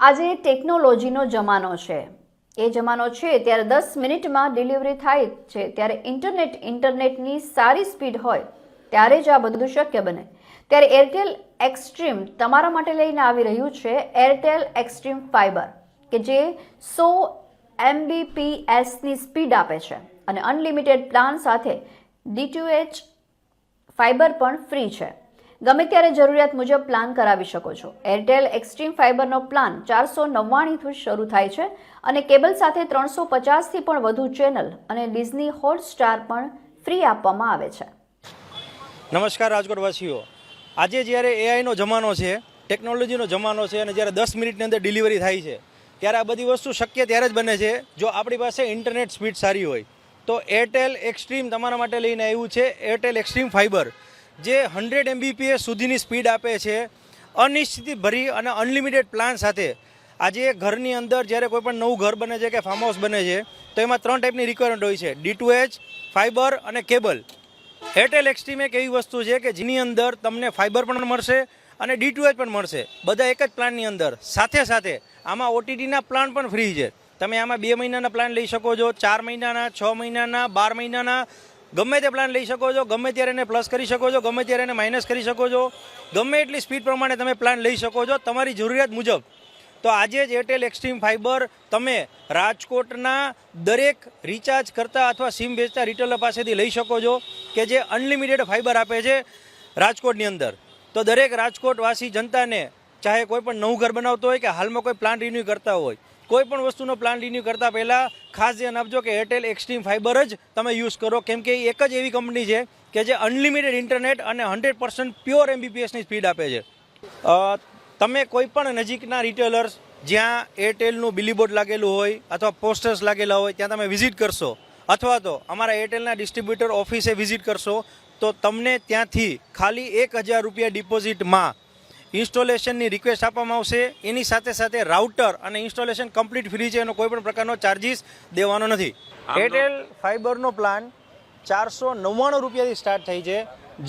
આજે ટેકનોલોજીનો જમાનો છે. એ જમાનો છે ત્યારે દસ મિનિટમાં ડિલિવરી થાય છે. ત્યારે ઇન્ટરનેટ, ઇન્ટરનેટની સારી સ્પીડ હોય ત્યારે જ આ બધું શક્ય બને. ત્યારે એરટેલ એક્સ્ટ્રીમ તમારા માટે લઈને આવી રહ્યું છે એરટેલ એક્સ્ટ્રીમ ફાઇબર, કે જે સો એમબીપીએસની સ્પીડ આપે છે અને અનલિમિટેડ પ્લાન સાથે ડીટીએચ ફાઇબર પણ ફ્રી છે. ગમે ત્યારે જરૂરિયાત મુજબ પ્લાન કરાવી શકો છો. એરટેલ એક્સ્ટ્રીમ ફાઇબરનો પ્લાન ચારસો નવ્વાણીથી શરૂ થાય છે અને કેબલ સાથે ત્રણસો પચાસથી પણ વધુ ચેનલ અને ડિઝની હોટસ્ટાર પણ ફ્રી આપવામાં આવે છે. નમસ્કાર રાજકોટવાસીઓ. આજે જ્યારે એઆઈનો જમાનો છે ટેકનોલોજીનો જમાનો છે અને જ્યારે દસ મિનિટની અંદર ડિલિવરી થાય છે, ત્યારે આ બધી વસ્તુ શક્ય ત્યારે જ બને છે જો આપણી પાસે ઇન્ટરનેટ સ્પીડ સારી હોય. તો એરટેલ એક્સ્ટ્રીમ તમારા માટે લઈને આવ્યું છે. એરટેલ એક્સ્ટ્રીમ ફાઇબર જે હંડ્રેડ એમબીપીએસ સુધીની સ્પીડ આપે છે અનિશ્ચિત ભરી અને અનલિમિટેડ પ્લાન સાથે. આજે ઘરની અંદર જ્યારે કોઈ પણ નવું ઘર બને છે કે ફાર્મ હાઉસ બને છે, તો એમાં ત્રણ ટાઈપની રિક્વાયરમેન્ટ હોય છે. ડી ટુ એચ ફાઇબર અને કેબલ એરટેલ એક્સ્ટ્રીમ એક એવી વસ્તુ છે કે જેની અંદર તમને ફાઇબર પણ મળશે અને ડી ટુ એચ પણ મળશે. બધા એક જ પ્લાનની અંદર. સાથે સાથે આમાં ઓટીટીના પ્લાન પણ ફ્રી છે. તમે આમાં બે મહિનાના પ્લાન લઈ શકો છો. ચાર મહિનાના, છ મહિનાના, બાર મહિનાના ગમે તે પ્લાન લઈ શકો છો, ગમે ત્યારે એને પ્લસ કરી શકો છો, ગમે ત્યારે એને માઇનસ કરી શકો છો, ગમે એટલી સ્પીડ પ્રમાણે તમે પ્લાન લઈ શકો છો. તમારી જરૂરિયાત મુજબ. તો આજે જ એરટેલ એક્સ્ટ્રીમ ફાઇબર તમે રાજકોટના દરેક રિચાર્જ કરતા અથવા સિમ વેચતા રિટેલર પાસેથી લઈ શકો છો કે જે અનલિમિટેડ ફાઇબર આપે છે રાજકોટની અંદર. તો દરેક રાજકોટવાસી જનતાને, ચાહે કોઈ પણ નવું ઘર બનાવતો હોય કે હાલમાં કોઈ પ્લાન રિન્યૂ કરતા હોય કોઈ પણ વસ્તુનો પ્લાન રિન્યૂ કરતા પહેલાં ખાસ ધ્યાન આપજો કે એરટેલ એક્સ્ટ્રીમ ફાઇબર જ તમે યુઝ કરો. કેમ કે એક જ એવી કંપની છે કે જે અનલિમિટેડ ઇન્ટરનેટ અને હંડ્રેડ પર્સન્ટ પ્યોર એમબીપીએસની સ્પીડ આપે છે. તમે કોઈ પણ નજીકના રિટેલર્સ જ્યાં એરટેલનું બિલીબોર્ડ લાગેલું હોય અથવા પોસ્ટર્સ લાગેલા હોય ત્યાં તમે વિઝિટ કરશો. અથવા તો અમારા એરટેલના ડિસ્ટ્રીબ્યુટર ઓફિસે વિઝિટ કરશો. તો તમને ત્યાંથી ખાલી એક હજાર રૂપિયા ડિપોઝિટમાં ઇન્સ્ટોલેશનની રિક્વેસ્ટ આપવામાં આવશે. એની સાથે સાથે રાઉટર અને ઇન્સ્ટોલેશન કમ્પ્લીટ ફ્રી છે એનો કોઈ પણ પ્રકારનો ચાર્જિસ દેવાનો નથી. એરટેલ ફાઇબરનો પ્લાન ચારસો નવ્વાણું રૂપિયાથી સ્ટાર્ટ થઈ છે.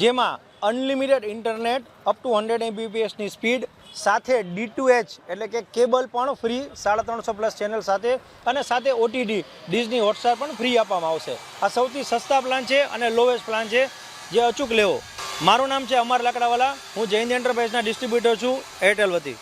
જેમાં unlimited internet up to hundred એમબીપીએસની speed સાથે ડી ટુ એચ એટલે કે કેબલ પણ ફ્રી સાડા ત્રણસો પ્લસ ચેનલ સાથે અને સાથે ઓટીડી ડિઝની હોટસ્ટાર પણ ફ્રી આપવામાં આવશે. આ સૌથી સસ્તા પ્લાન છે અને લોએસ્ટ પ્લાન છે. જે અચૂક લેવો. મારું નામ છે અમર લાકડાવાલા. હું જૈન એન્ટરપ્રાઇઝના ડિસ્ટ્રીબ્યુટર છું એરટેલ વતી.